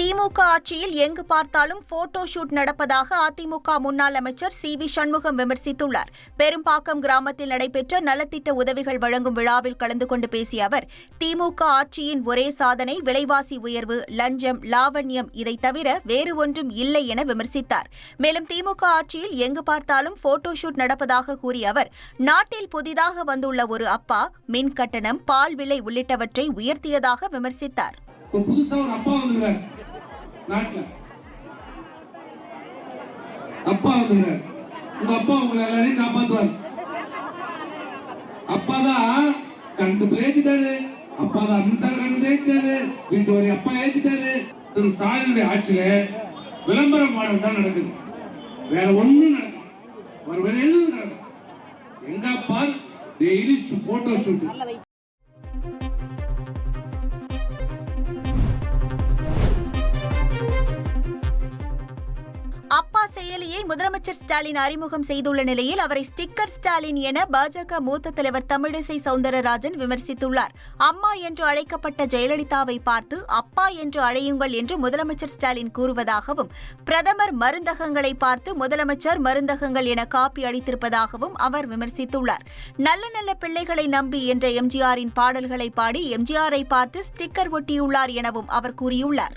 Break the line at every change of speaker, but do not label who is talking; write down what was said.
திமுக ஆட்சியில் எங்கு பார்த்தாலும் போட்டோ ஷூட் நடப்பதாக அதிமுக முன்னாள் அமைச்சர் சி வி சண்முகம் விமர்சித்துள்ளார். பெரும்பாக்கம் கிராமத்தில் நடைபெற்ற நலத்திட்ட உதவிகள் வழங்கும் விழாவில் கலந்து கொண்டு பேசிய அவர் திமுக ஆட்சியின் ஒரே சாதனை விலைவாசி உயர்வு லஞ்சம் லாவண்யம் இதை தவிர வேறு ஒன்றும் இல்லை என விமர்சித்தார். மேலும் திமுக ஆட்சியில் எங்கு பார்த்தாலும் போட்டோ ஷூட் நடப்பதாக கூறிய அவர் நாட்டில் புதிதாக வந்துள்ள ஒரு அப்பா மின் கட்டணம் பால் விலை உள்ளிட்டவற்றை உயர்த்தியதாக விமர்சித்தார்.
நாட்டில். அப்பா வந்துக்கிறார். உங்க அப்பா உங்களை எல்லாரையும் காப்பாத்துவார். அப்பா தான் கண்டு பேசிட்டாரு. அப்பா தான் மின்சார கண்டு ஏற்றிட்டாரு வீட்டு வரி அப்பா ஏற்றிட்டாரு திரு ஸ்டாலினுடைய ஆட்சியில விளம்பர மாடல் தான் நடக்குது. வேற ஒண்ணும் நடக்கும் ஒரு வேற எதுவும் நடக்கும் எங்க அப்பா டெய்லி போட்டோ ஷூட்
அப்பா செயலியை முதலமைச்சர் ஸ்டாலின் அறிமுகம் செய்துள்ள நிலையில் அவரை ஸ்டிக்கர் ஸ்டாலின் என பாஜக மூத்த தலைவர் தமிழிசை சவுந்தரராஜன் விமர்சித்துள்ளார். அம்மா என்று அழைக்கப்பட்ட ஜெயலலிதாவை பார்த்து அப்பா என்று அழையுங்கள் என்று முதலமைச்சர் ஸ்டாலின் கூறுவதாகவும் பிரதமர் மருந்தகங்களை பார்த்து முதலமைச்சர் மருந்தகங்கள் என காப்பி அடித்திருப்பதாகவும் அவர் விமர்சித்துள்ளார். நல்ல நல்ல பிள்ளைகளை நம்பி என்ற எம்ஜிஆரின் பாடல்களை பாடி எம்ஜிஆரை பார்த்து ஸ்டிக்கர் ஒட்டியுள்ளார் எனவும் அவர் கூறியுள்ளார்.